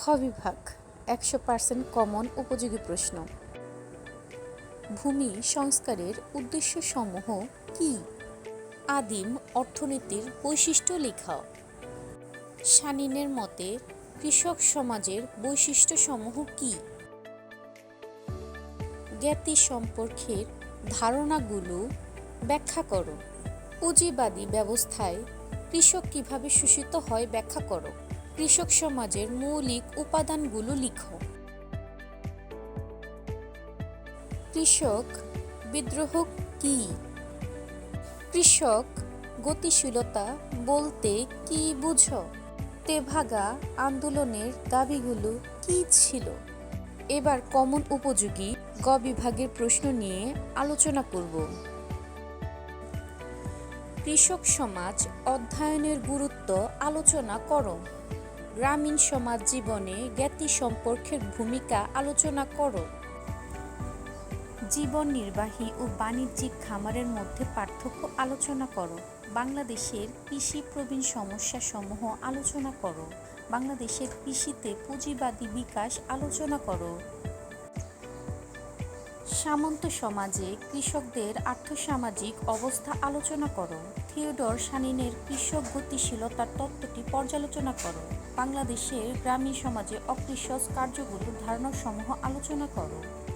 খ বিভাগ একশো পার্সেন্ট কমন উপযোগী প্রশ্ন। ভূমি সংস্কারের উদ্দেশ্যসমূহ কি? আদিম অর্থনীতির বৈশিষ্ট্য লেখাও শানিনের মতে, কৃষক সমাজের বৈশিষ্ট্যসমূহ কি? জ্ঞাতি সম্পর্কের ধারণাগুলো ব্যাখ্যা করো। পুঁজিবাদী ব্যবস্থায় কৃষক কীভাবে শোষিত হয় ব্যাখ্যা করো। কৃষক সমাজের মৌলিক উপাদানগুলো লিখো। কৃষক বিদ্রোহ কি? কৃষক গতিশীলতা বলতে কি বুঝো? তেভাগা আন্দোলনের দাবিগুলো কি ছিল? এবার কমন উপযোগী গ বিভাগের প্রশ্ন নিয়ে আলোচনা করব। কৃষক সমাজ অধ্যয়নের গুরুত্ব আলোচনা করো। গ্রামীণ সমাজ জীবনে জ্ঞাতি সম্পর্কের ভূমিকা আলোচনা করো। জীবন নির্বাহী ও বাণিজ্যিক খামারের মধ্যে পার্থক্য আলোচনা করো। বাংলাদেশের কৃষি প্রবীণ সমস্যা সমূহ আলোচনা করো। বাংলাদেশের কৃষিতে পুঁজিবাদী বিকাশ আলোচনা করো। সামন্ত সমাজে কৃষকদের আর্থসামাজিক অবস্থা আলোচনা করো। থিওডর শানিনের কৃষক গতিশীলতার তত্ত্বটি পর্যালোচনা করো। বাংলাদেশের গ্রামীণ সমাজে অকৃষক কার্যগুলোর ধারণাসমূহ আলোচনা করো।